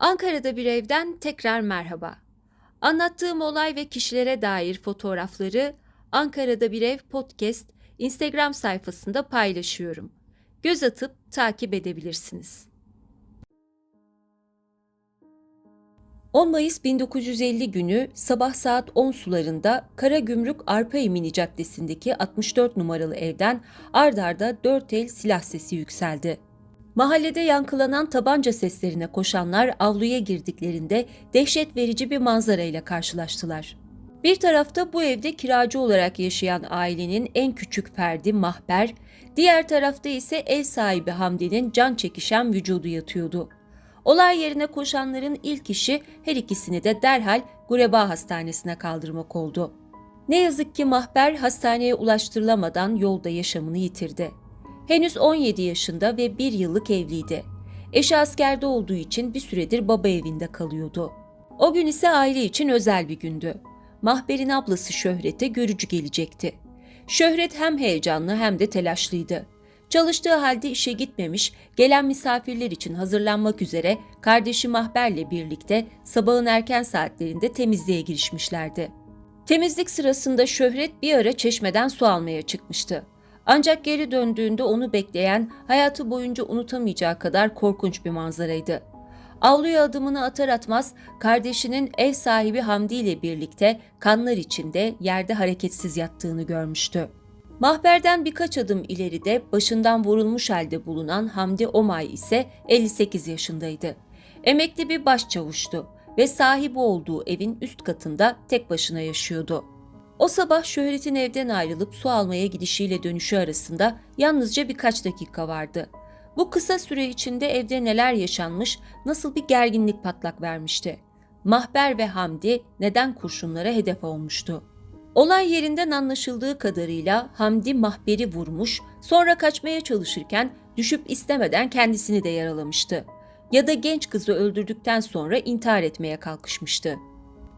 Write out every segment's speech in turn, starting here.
Ankara'da bir evden tekrar merhaba. Anlattığım olay ve kişilere dair fotoğrafları Ankara'da bir ev podcast Instagram sayfasında paylaşıyorum. Göz atıp takip edebilirsiniz. 10 Mayıs 1950 günü sabah saat 10 sularında Karagümrük Arpa Emini Caddesi'ndeki 64 numaralı evden ard arda 4 el silah sesi yükseldi. Mahallede yankılanan tabanca seslerine koşanlar avluya girdiklerinde dehşet verici bir manzarayla karşılaştılar. Bir tarafta bu evde kiracı olarak yaşayan ailenin en küçük ferdi Mahber, diğer tarafta ise ev sahibi Hamdi'nin can çekişen vücudu yatıyordu. Olay yerine koşanların ilk işi her ikisini de derhal Gureba Hastanesi'ne kaldırmak oldu. Ne yazık ki Mahber hastaneye ulaştırılamadan yolda yaşamını yitirdi. Henüz 17 yaşında ve bir yıllık evliydi. Eşi askerde olduğu için bir süredir baba evinde kalıyordu. O gün ise aile için özel bir gündü. Mahber'in ablası Şöhret'e görücü gelecekti. Şöhret hem heyecanlı hem de telaşlıydı. Çalıştığı halde işe gitmemiş, gelen misafirler için hazırlanmak üzere kardeşi Mahber'le birlikte sabahın erken saatlerinde temizliğe girişmişlerdi. Temizlik sırasında Şöhret bir ara çeşmeden su almaya çıkmıştı. Ancak geri döndüğünde onu bekleyen hayatı boyunca unutamayacağı kadar korkunç bir manzaraydı. Avluya adımını atar atmaz kardeşinin ev sahibi Hamdi ile birlikte kanlar içinde yerde hareketsiz yattığını görmüştü. Mahberden birkaç adım ileride başından vurulmuş halde bulunan Hamdi Omay ise 58 yaşındaydı. Emekli bir başçavuştu ve sahibi olduğu evin üst katında tek başına yaşıyordu. O sabah şöhretin evden ayrılıp su almaya gidişiyle dönüşü arasında yalnızca birkaç dakika vardı. Bu kısa süre içinde evde neler yaşanmış, nasıl bir gerginlik patlak vermişti. Mahber ve Hamdi neden kurşunlara hedef olmuştu? Olay yerinden anlaşıldığı kadarıyla Hamdi Mahber'i vurmuş, sonra kaçmaya çalışırken düşüp istemeden kendisini de yaralamıştı. Ya da genç kızı öldürdükten sonra intihar etmeye kalkışmıştı.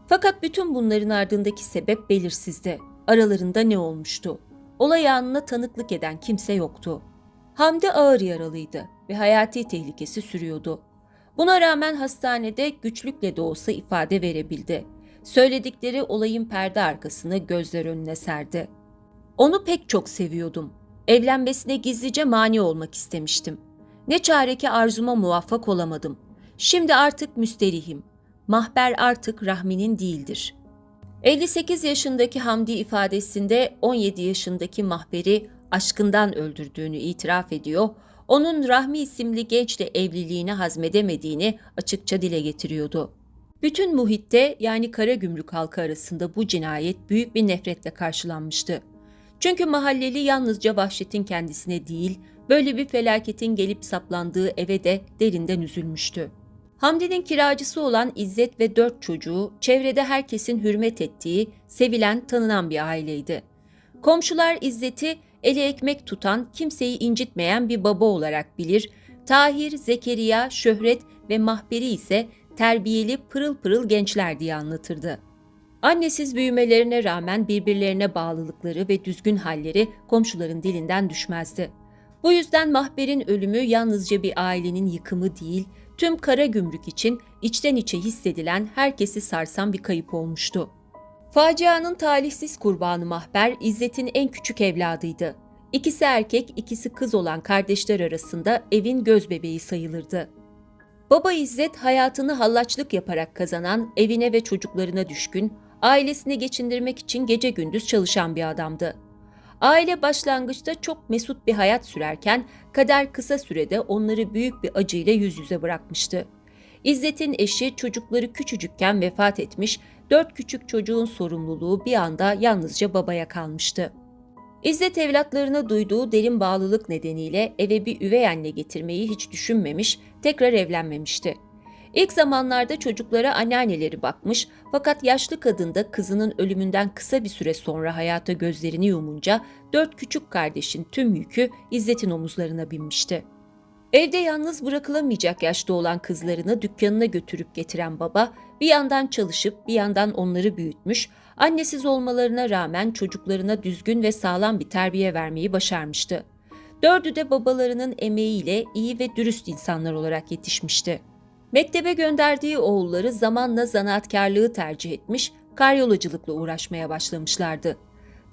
Fakat bütün bunların ardındaki sebep belirsizdi. Aralarında ne olmuştu? Olay anına tanıklık eden kimse yoktu. Hamdi ağır yaralıydı ve hayati tehlikesi sürüyordu. Buna rağmen hastanede güçlükle de olsa ifade verebildi. Söyledikleri olayın perde arkasını gözler önüne serdi. Onu pek çok seviyordum. Evlenmesine gizlice mani olmak istemiştim. Ne çare ki arzuma muvaffak olamadım. Şimdi artık müsterihim. Mahber artık Rahmi'nin değildir. 58 yaşındaki Hamdi ifadesinde 17 yaşındaki Mahber'i aşkından öldürdüğünü itiraf ediyor, onun Rahmi isimli gençle evliliğini hazmedemediğini açıkça dile getiriyordu. Bütün muhitte yani Karagümrük halkı arasında bu cinayet büyük bir nefretle karşılanmıştı. Çünkü mahalleli yalnızca vahşetin kendisine değil, böyle bir felaketin gelip saplandığı eve de derinden üzülmüştü. Hamdi'nin kiracısı olan İzzet ve dört çocuğu çevrede herkesin hürmet ettiği, sevilen, tanınan bir aileydi. Komşular İzzet'i eli ekmek tutan, kimseyi incitmeyen bir baba olarak bilir, Tahir, Zekeriya, Şöhret ve Mahberi ise terbiyeli pırıl pırıl gençler diye anlatırdı. Annesiz büyümelerine rağmen birbirlerine bağlılıkları ve düzgün halleri komşuların dilinden düşmezdi. Bu yüzden Mahber'in ölümü yalnızca bir ailenin yıkımı değil, tüm kara gümrük için içten içe hissedilen herkesi sarsan bir kayıp olmuştu. Facianın talihsiz kurbanı Mahber, İzzet'in en küçük evladıydı. İkisi erkek, ikisi kız olan kardeşler arasında evin göz bebeği sayılırdı. Baba İzzet hayatını hallaçlık yaparak kazanan, evine ve çocuklarına düşkün, ailesini geçindirmek için gece gündüz çalışan bir adamdı. Aile başlangıçta çok mesut bir hayat sürerken kader kısa sürede onları büyük bir acıyla yüz yüze bırakmıştı. İzzet'in eşi çocukları küçücükken vefat etmiş, dört küçük çocuğun sorumluluğu bir anda yalnızca babaya kalmıştı. İzzet evlatlarına duyduğu derin bağlılık nedeniyle eve bir üvey anne getirmeyi hiç düşünmemiş, tekrar evlenmemişti. İlk zamanlarda çocuklara anneanneleri bakmış fakat yaşlı kadın da kızının ölümünden kısa bir süre sonra hayata gözlerini yumunca dört küçük kardeşin tüm yükü İzzet'in omuzlarına binmişti. Evde yalnız bırakılamayacak yaşta olan kızlarını dükkanına götürüp getiren baba bir yandan çalışıp bir yandan onları büyütmüş, annesiz olmalarına rağmen çocuklarına düzgün ve sağlam bir terbiye vermeyi başarmıştı. Dördü de babalarının emeğiyle iyi ve dürüst insanlar olarak yetişmişti. Mektebe gönderdiği oğulları zamanla zanaatkarlığı tercih etmiş, karyolacılıkla uğraşmaya başlamışlardı.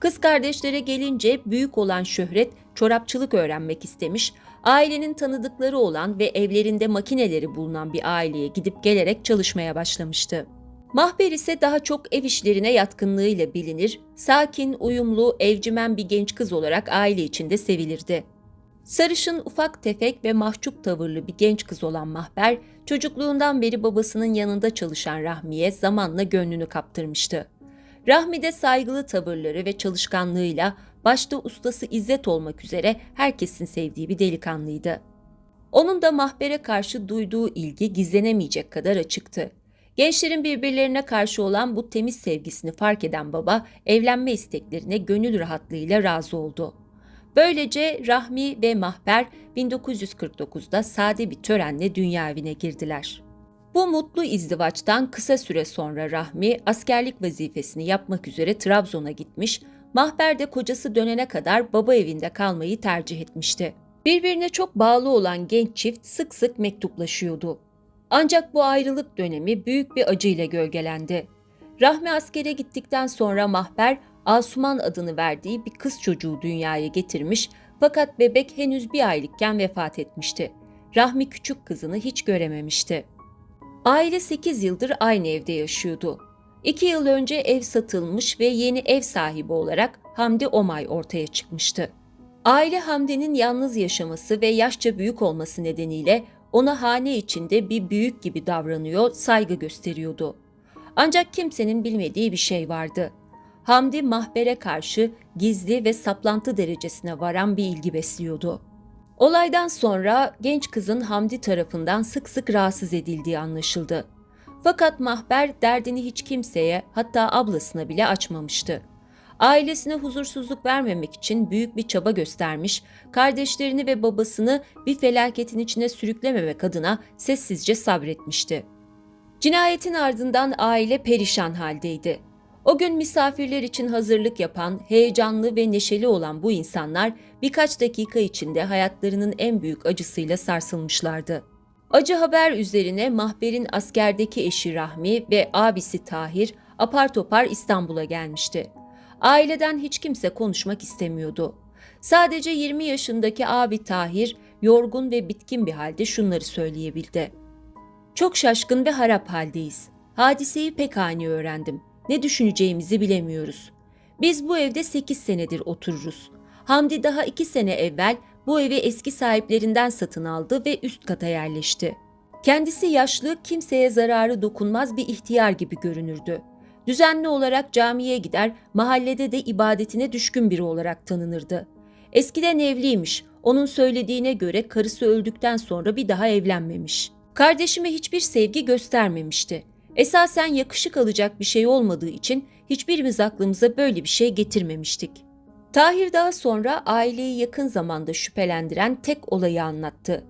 Kız kardeşlere gelince büyük olan şöhret çorapçılık öğrenmek istemiş, ailenin tanıdıkları olan ve evlerinde makineleri bulunan bir aileye gidip gelerek çalışmaya başlamıştı. Mahber ise daha çok ev işlerine yatkınlığıyla bilinir, sakin, uyumlu, evcimen bir genç kız olarak aile içinde sevilirdi. Sarışın, ufak tefek ve mahcup tavırlı bir genç kız olan Mahber, çocukluğundan beri babasının yanında çalışan Rahmi'ye zamanla gönlünü kaptırmıştı. Rahmi de saygılı tavırları ve çalışkanlığıyla başta ustası İzzet olmak üzere herkesin sevdiği bir delikanlıydı. Onun da Mahber'e karşı duyduğu ilgi gizlenemeyecek kadar açıktı. Gençlerin birbirlerine karşı olan bu temiz sevgisini fark eden baba evlenme isteklerine gönül rahatlığıyla razı oldu. Böylece Rahmi ve Mahber 1949'da sade bir törenle dünya evine girdiler. Bu mutlu izdivaçtan kısa süre sonra Rahmi askerlik vazifesini yapmak üzere Trabzon'a gitmiş, Mahber de kocası dönene kadar baba evinde kalmayı tercih etmişti. Birbirine çok bağlı olan genç çift sık sık mektuplaşıyordu. Ancak bu ayrılık dönemi büyük bir acıyla gölgelendi. Rahmi askere gittikten sonra Mahber, Asuman adını verdiği bir kız çocuğu dünyaya getirmiş fakat bebek henüz bir aylıkken vefat etmişti. Rahmi küçük kızını hiç görememişti. Aile 8 yıldır aynı evde yaşıyordu. 2 yıl önce ev satılmış ve yeni ev sahibi olarak Hamdi Omay ortaya çıkmıştı. Aile Hamdi'nin yalnız yaşaması ve yaşça büyük olması nedeniyle ona hane içinde bir büyük gibi davranıyor, saygı gösteriyordu. Ancak kimsenin bilmediği bir şey vardı. Hamdi Mahber'e karşı gizli ve saplantı derecesine varan bir ilgi besliyordu. Olaydan sonra genç kızın Hamdi tarafından sık sık rahatsız edildiği anlaşıldı. Fakat Mahber derdini hiç kimseye hatta ablasına bile açmamıştı. Ailesine huzursuzluk vermemek için büyük bir çaba göstermiş, kardeşlerini ve babasını bir felaketin içine sürüklememek adına sessizce sabretmişti. Cinayetin ardından aile perişan haldeydi. O gün misafirler için hazırlık yapan, heyecanlı ve neşeli olan bu insanlar birkaç dakika içinde hayatlarının en büyük acısıyla sarsılmışlardı. Acı haber üzerine Mahber'in askerdeki eşi Rahmi ve abisi Tahir apar topar İstanbul'a gelmişti. Aileden hiç kimse konuşmak istemiyordu. Sadece 20 yaşındaki abi Tahir yorgun ve bitkin bir halde şunları söyleyebildi. Çok şaşkın ve harap haldeyiz. Hadiseyi pek ani öğrendim. Ne düşüneceğimizi bilemiyoruz. Biz bu evde 8 senedir otururuz. Hamdi daha 2 sene evvel bu evi eski sahiplerinden satın aldı ve üst kata yerleşti. Kendisi yaşlı, kimseye zararı dokunmaz bir ihtiyar gibi görünürdü. Düzenli olarak camiye gider, mahallede de ibadetine düşkün biri olarak tanınırdı. Eskiden evliymiş, onun söylediğine göre karısı öldükten sonra bir daha evlenmemiş. Kardeşime hiçbir sevgi göstermemişti. Esasen yakışık alacak bir şey olmadığı için hiçbirimiz aklımıza böyle bir şey getirmemiştik. Tahir daha sonra aileyi yakın zamanda şüphelendiren tek olayı anlattı.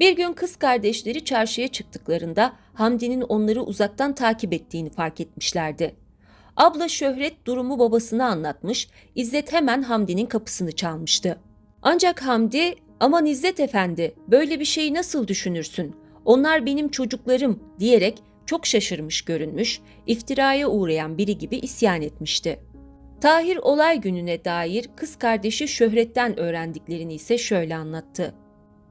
Bir gün kız kardeşleri çarşıya çıktıklarında Hamdi'nin onları uzaktan takip ettiğini fark etmişlerdi. Abla Şöhret durumu babasına anlatmış, İzzet hemen Hamdi'nin kapısını çalmıştı. Ancak Hamdi, aman İzzet efendi böyle bir şeyi nasıl düşünürsün? Onlar benim çocuklarım diyerek çok şaşırmış görünmüş, iftiraya uğrayan biri gibi isyan etmişti. Tahir olay gününe dair kız kardeşi Şöhret'ten öğrendiklerini ise şöyle anlattı.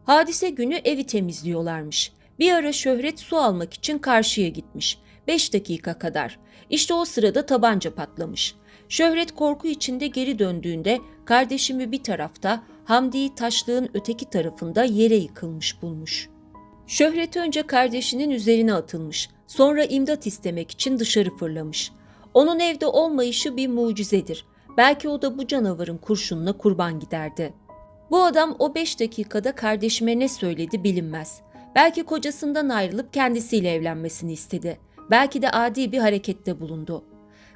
Hadise günü evi temizliyorlarmış. Bir ara Şöhret su almak için karşıya gitmiş. Beş dakika kadar. İşte o sırada tabanca patlamış. Şöhret korku içinde geri döndüğünde kardeşimi bir tarafta, Hamdi'yi taşlığın öteki tarafında yere yıkılmış bulmuş. Şöhret önce kardeşinin üzerine atılmış, sonra imdat istemek için dışarı fırlamış. Onun evde olmayışı bir mucizedir. Belki o da bu canavarın kurşununa kurban giderdi. Bu adam o beş dakikada kardeşime ne söyledi bilinmez. Belki kocasından ayrılıp kendisiyle evlenmesini istedi. Belki de adi bir harekette bulundu.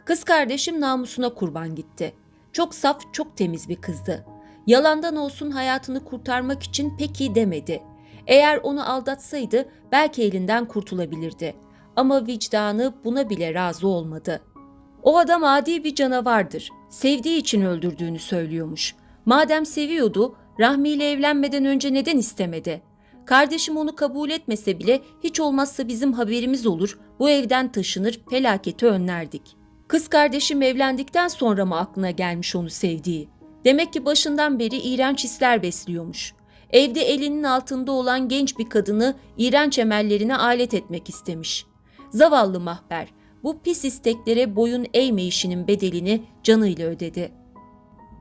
Kız kardeşim namusuna kurban gitti. Çok saf, çok temiz bir kızdı. Yalandan olsun hayatını kurtarmak için peki demedi. Eğer onu aldatsaydı belki elinden kurtulabilirdi. Ama vicdanı buna bile razı olmadı. O adam adi bir canavardır. Sevdiği için öldürdüğünü söylüyormuş. Madem seviyordu, Rahmi ile evlenmeden önce neden istemedi? Kardeşim onu kabul etmese bile hiç olmazsa bizim haberimiz olur, bu evden taşınır, felaketi önlerdik. Kız kardeşim evlendikten sonra mı aklına gelmiş onu sevdiği? Demek ki başından beri iğrenç hisler besliyormuş. Evde elinin altında olan genç bir kadını iğrenç emellerine alet etmek istemiş. Zavallı Mahber, bu pis isteklere boyun eğmeyişinin bedelini canıyla ödedi.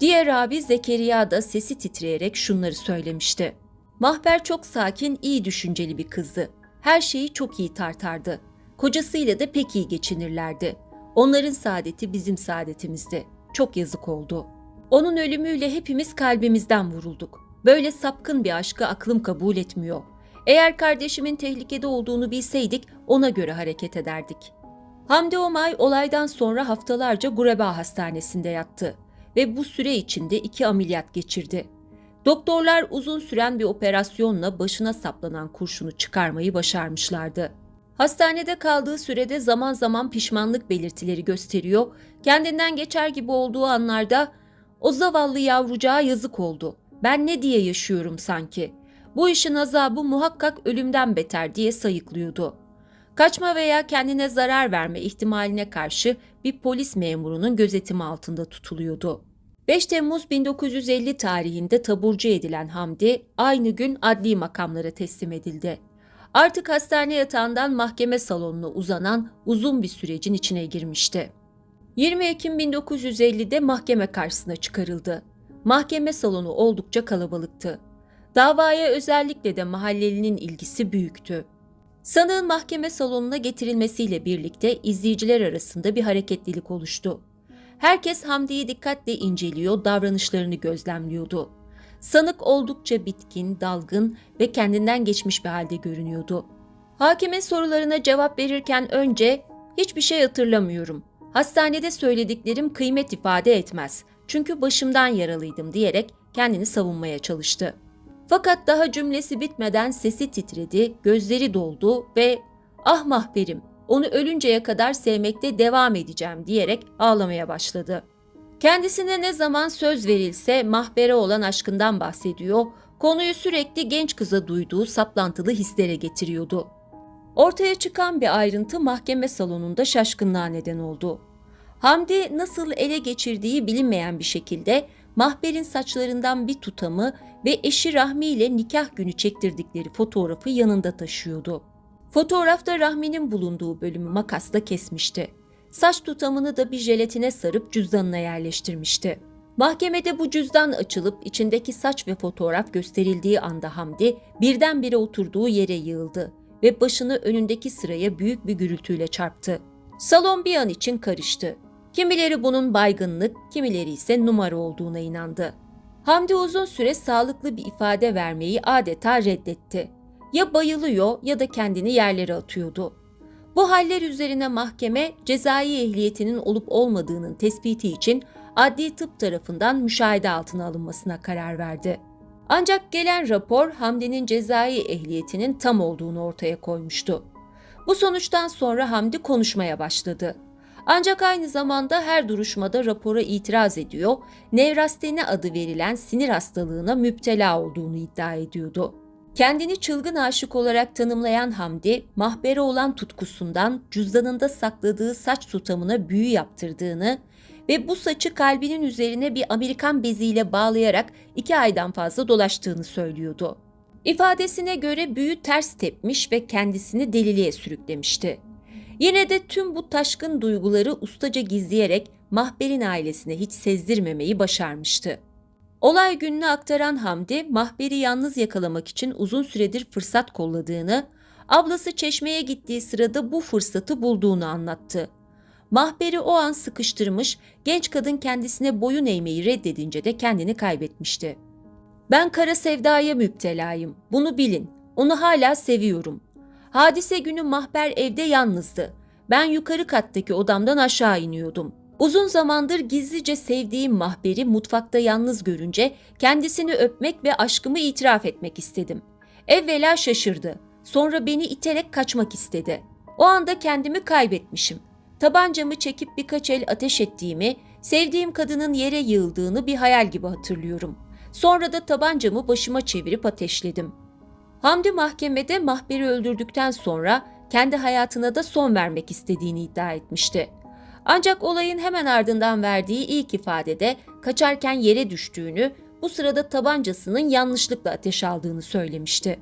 Diğer abi Zekeriya da sesi titreyerek şunları söylemişti. Mahber çok sakin, iyi düşünceli bir kızdı. Her şeyi çok iyi tartardı. Kocasıyla da pek iyi geçinirlerdi. Onların saadeti bizim saadetimizdi. Çok yazık oldu. Onun ölümüyle hepimiz kalbimizden vurulduk. Böyle sapkın bir aşkı aklım kabul etmiyor. Eğer kardeşimin tehlikede olduğunu bilseydik ona göre hareket ederdik. Hamdi Omay olaydan sonra haftalarca Gureba Hastanesi'nde yattı ve bu süre içinde iki ameliyat geçirdi. Doktorlar uzun süren bir operasyonla başına saplanan kurşunu çıkarmayı başarmışlardı. Hastanede kaldığı sürede zaman zaman pişmanlık belirtileri gösteriyor, kendinden geçer gibi olduğu anlarda o zavallı yavrucağa yazık oldu. Ben ne diye yaşıyorum sanki? Bu işin azabı muhakkak ölümden beter diye sayıklıyordu. Kaçma veya kendine zarar verme ihtimaline karşı bir polis memurunun gözetimi altında tutuluyordu. 5 Temmuz 1950 tarihinde taburcu edilen Hamdi aynı gün adli makamlara teslim edildi. Artık hastane yatağından mahkeme salonuna uzanan uzun bir sürecin içine girmişti. 20 Ekim 1950'de mahkeme karşısına çıkarıldı. Mahkeme salonu oldukça kalabalıktı. Davaya özellikle de mahallelinin ilgisi büyüktü. Sanığın mahkeme salonuna getirilmesiyle birlikte izleyiciler arasında bir hareketlilik oluştu. Herkes Hamdi'yi dikkatle inceliyor, davranışlarını gözlemliyordu. Sanık oldukça bitkin, dalgın ve kendinden geçmiş bir halde görünüyordu. Hakimin sorularına cevap verirken önce hiçbir şey hatırlamıyorum. Hastanede söylediklerim kıymet ifade etmez. Çünkü başımdan yaralıydım diyerek kendini savunmaya çalıştı. Fakat daha cümlesi bitmeden sesi titredi, gözleri doldu ve "Ah mahberim, onu ölünceye kadar sevmekte devam edeceğim." diyerek ağlamaya başladı. Kendisine ne zaman söz verilse mahbere olan aşkından bahsediyor, konuyu sürekli genç kıza duyduğu saplantılı hislere getiriyordu. Ortaya çıkan bir ayrıntı mahkeme salonunda şaşkınlığa neden oldu. Hamdi nasıl ele geçirdiği bilinmeyen bir şekilde Mahber'in saçlarından bir tutamı ve eşi Rahmi ile nikah günü çektirdikleri fotoğrafı yanında taşıyordu. Fotoğrafta Rahmi'nin bulunduğu bölümü makasla kesmişti. Saç tutamını da bir jelatine sarıp cüzdanına yerleştirmişti. Mahkemede bu cüzdan açılıp içindeki saç ve fotoğraf gösterildiği anda Hamdi birdenbire oturduğu yere yığıldı ve başını önündeki sıraya büyük bir gürültüyle çarptı. Salon bir an için karıştı. Kimileri bunun baygınlık, kimileri ise numara olduğuna inandı. Hamdi uzun süre sağlıklı bir ifade vermeyi adeta reddetti. Ya bayılıyor ya da kendini yerlere atıyordu. Bu haller üzerine mahkeme cezai ehliyetinin olup olmadığının tespiti için adli tıp tarafından müşahede altına alınmasına karar verdi. Ancak gelen rapor Hamdi'nin cezai ehliyetinin tam olduğunu ortaya koymuştu. Bu sonuçtan sonra Hamdi konuşmaya başladı. Ancak aynı zamanda her duruşmada rapora itiraz ediyor, nevrasteni adı verilen sinir hastalığına müptela olduğunu iddia ediyordu. Kendini çılgın aşık olarak tanımlayan Hamdi, mahbere olan tutkusundan cüzdanında sakladığı saç tutamına büyü yaptırdığını ve bu saçı kalbinin üzerine bir Amerikan beziyle bağlayarak iki aydan fazla dolaştığını söylüyordu. İfadesine göre büyü ters tepmiş ve kendisini deliliğe sürüklemişti. Yine de tüm bu taşkın duyguları ustaca gizleyerek Mahber'in ailesine hiç sezdirmemeyi başarmıştı. Olay gününü aktaran Hamdi, Mahber'i yalnız yakalamak için uzun süredir fırsat kolladığını, ablası çeşmeye gittiği sırada bu fırsatı bulduğunu anlattı. Mahber'i o an sıkıştırmış, genç kadın kendisine boyun eğmeyi reddedince de kendini kaybetmişti. Ben kara sevdaya müptelayım, bunu bilin, onu hala seviyorum. Hadise günü Mahber evde yalnızdı. Ben yukarı kattaki odamdan aşağı iniyordum. Uzun zamandır gizlice sevdiğim Mahber'i mutfakta yalnız görünce kendisini öpmek ve aşkımı itiraf etmek istedim. Evvela şaşırdı. Sonra beni iterek kaçmak istedi. O anda kendimi kaybetmişim. Tabancamı çekip birkaç el ateş ettiğimi, sevdiğim kadının yere yığıldığını bir hayal gibi hatırlıyorum. Sonra da tabancamı başıma çevirip ateşledim. Hamdi mahkemede Mahber'i öldürdükten sonra kendi hayatına da son vermek istediğini iddia etmişti. Ancak olayın hemen ardından verdiği ilk ifadede kaçarken yere düştüğünü, bu sırada tabancasının yanlışlıkla ateş aldığını söylemişti.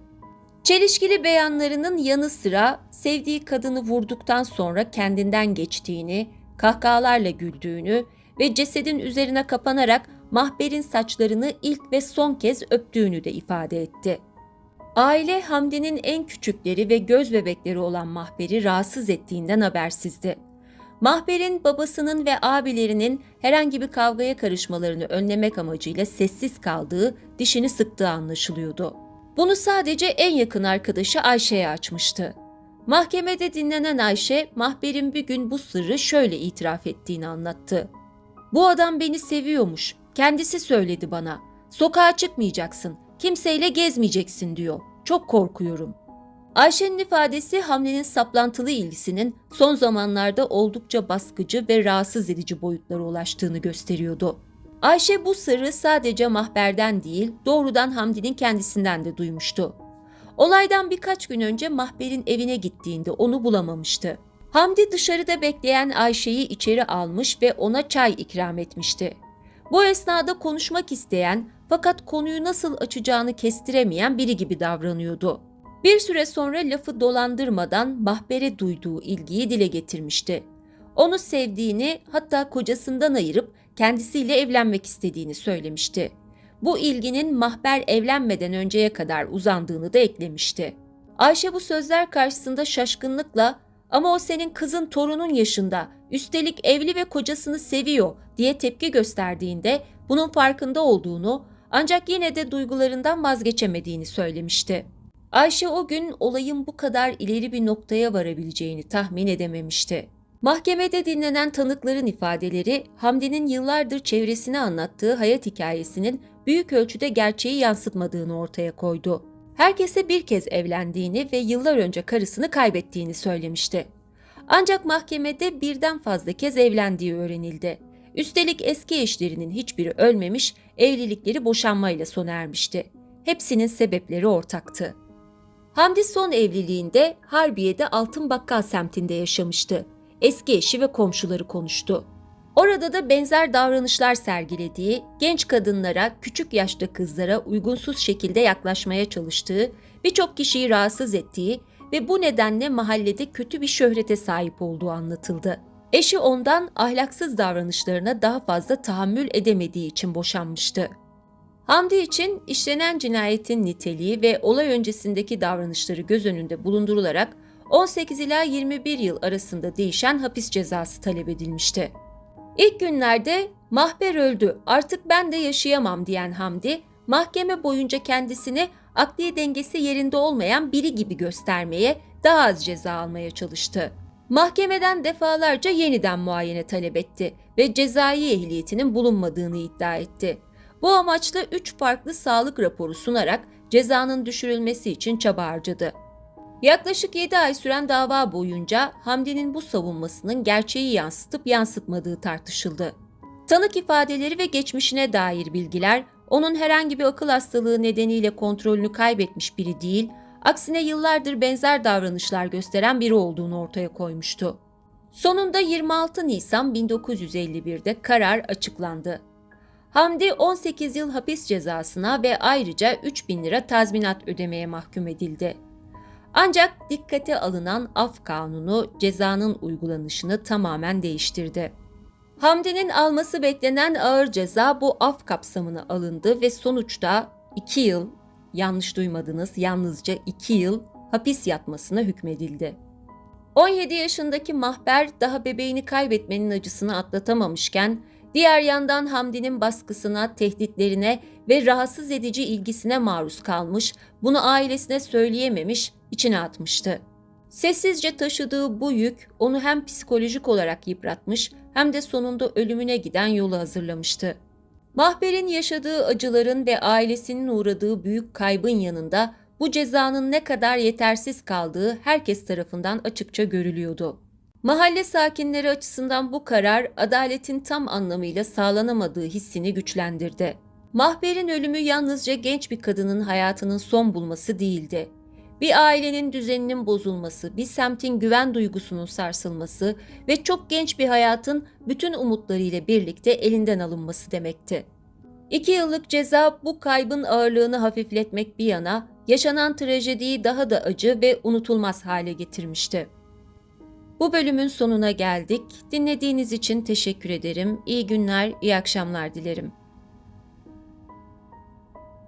Çelişkili beyanlarının yanı sıra sevdiği kadını vurduktan sonra kendinden geçtiğini, kahkahalarla güldüğünü ve cesedin üzerine kapanarak Mahber'in saçlarını ilk ve son kez öptüğünü de ifade etti. Aile Hamdi'nin en küçükleri ve göz bebekleri olan Mahber'i rahatsız ettiğinden habersizdi. Mahber'in babasının ve abilerinin herhangi bir kavgaya karışmalarını önlemek amacıyla sessiz kaldığı, dişini sıktığı anlaşılıyordu. Bunu sadece en yakın arkadaşı Ayşe'ye açmıştı. Mahkemede dinlenen Ayşe, Mahber'in bir gün bu sırrı şöyle itiraf ettiğini anlattı. Bu adam beni seviyormuş, kendisi söyledi bana. Sokağa çıkmayacaksın, kimseyle gezmeyeceksin diyor. Çok korkuyorum. Ayşe'nin ifadesi Hamle'nin saplantılı ilgisinin son zamanlarda oldukça baskıcı ve rahatsız edici boyutlara ulaştığını gösteriyordu. Ayşe bu sırrı sadece Mahber'den değil, doğrudan Hamdi'nin kendisinden de duymuştu. Olaydan birkaç gün önce Mahber'in evine gittiğinde onu bulamamıştı. Hamdi dışarıda bekleyen Ayşe'yi içeri almış ve ona çay ikram etmişti. Bu esnada konuşmak isteyen fakat konuyu nasıl açacağını kestiremeyen biri gibi davranıyordu. Bir süre sonra lafı dolandırmadan Mahber'e duyduğu ilgiyi dile getirmişti. Onu sevdiğini hatta kocasından ayırıp kendisiyle evlenmek istediğini söylemişti. Bu ilginin Mahber evlenmeden önceye kadar uzandığını da eklemişti. Ayşe bu sözler karşısında şaşkınlıkla ama o senin kızın torunun yaşında, üstelik evli ve kocasını seviyor diye tepki gösterdiğinde bunun farkında olduğunu ancak yine de duygularından vazgeçemediğini söylemişti. Ayşe o gün olayın bu kadar ileri bir noktaya varabileceğini tahmin edememişti. Mahkemede dinlenen tanıkların ifadeleri Hamdi'nin yıllardır çevresine anlattığı hayat hikayesinin büyük ölçüde gerçeği yansıtmadığını ortaya koydu. Herkese bir kez evlendiğini ve yıllar önce karısını kaybettiğini söylemişti. Ancak mahkemede birden fazla kez evlendiği öğrenildi. Üstelik eski eşlerinin hiçbiri ölmemiş, evlilikleri boşanmayla sona ermişti. Hepsinin sebepleri ortaktı. Hamdi son evliliğinde Harbiye'de Altın Bakkal semtinde yaşamıştı. Eski eşi ve komşuları konuştu. Orada da benzer davranışlar sergilediği, genç kadınlara, küçük yaşta kızlara uygunsuz şekilde yaklaşmaya çalıştığı, birçok kişiyi rahatsız ettiği ve bu nedenle mahallede kötü bir şöhrete sahip olduğu anlatıldı. Eşi ondan ahlaksız davranışlarına daha fazla tahammül edemediği için boşanmıştı. Hamdi için işlenen cinayetin niteliği ve olay öncesindeki davranışları göz önünde bulundurularak 18 ila 21 yıl arasında değişen hapis cezası talep edilmişti. İlk günlerde Mahber öldü artık ben de yaşayamam diyen Hamdi, mahkeme boyunca kendisini akli dengesi yerinde olmayan biri gibi göstermeye, daha az ceza almaya çalıştı. Mahkemeden defalarca yeniden muayene talep etti ve cezai ehliyetinin bulunmadığını iddia etti. Bu amaçla 3 farklı sağlık raporu sunarak cezanın düşürülmesi için çaba harcadı. Yaklaşık 7 ay süren dava boyunca Hamdi'nin bu savunmasının gerçeği yansıtıp yansıtmadığı tartışıldı. Tanık ifadeleri ve geçmişine dair bilgiler onun herhangi bir akıl hastalığı nedeniyle kontrolünü kaybetmiş biri değil, aksine yıllardır benzer davranışlar gösteren biri olduğunu ortaya koymuştu. Sonunda 26 Nisan 1951'de karar açıklandı. Hamdi 18 yıl hapis cezasına ve ayrıca 3000 lira tazminat ödemeye mahkum edildi. Ancak dikkate alınan af kanunu cezanın uygulanışını tamamen değiştirdi. Hamdi'nin alması beklenen ağır ceza bu af kapsamına alındı ve sonuçta 2 yıl, yanlış duymadınız yalnızca 2 yıl hapis yatmasına hükmedildi. 17 yaşındaki Mahber daha bebeğini kaybetmenin acısını atlatamamışken Diğer yandan Hamdi'nin baskısına, tehditlerine ve rahatsız edici ilgisine maruz kalmış, bunu ailesine söyleyememiş, içine atmıştı. Sessizce taşıdığı bu yük onu hem psikolojik olarak yıpratmış hem de sonunda ölümüne giden yolu hazırlamıştı. Mahber'in yaşadığı acıların ve ailesinin uğradığı büyük kaybın yanında bu cezanın ne kadar yetersiz kaldığı herkes tarafından açıkça görülüyordu. Mahalle sakinleri açısından bu karar adaletin tam anlamıyla sağlanamadığı hissini güçlendirdi. Mahber'in ölümü yalnızca genç bir kadının hayatının son bulması değildi. Bir ailenin düzeninin bozulması, bir semtin güven duygusunun sarsılması ve çok genç bir hayatın bütün umutlarıyla birlikte elinden alınması demekti. İki yıllık ceza bu kaybın ağırlığını hafifletmek bir yana, yaşanan trajediyi daha da acı ve unutulmaz hale getirmişti. Bu bölümün sonuna geldik. Dinlediğiniz için teşekkür ederim. İyi günler, iyi akşamlar dilerim.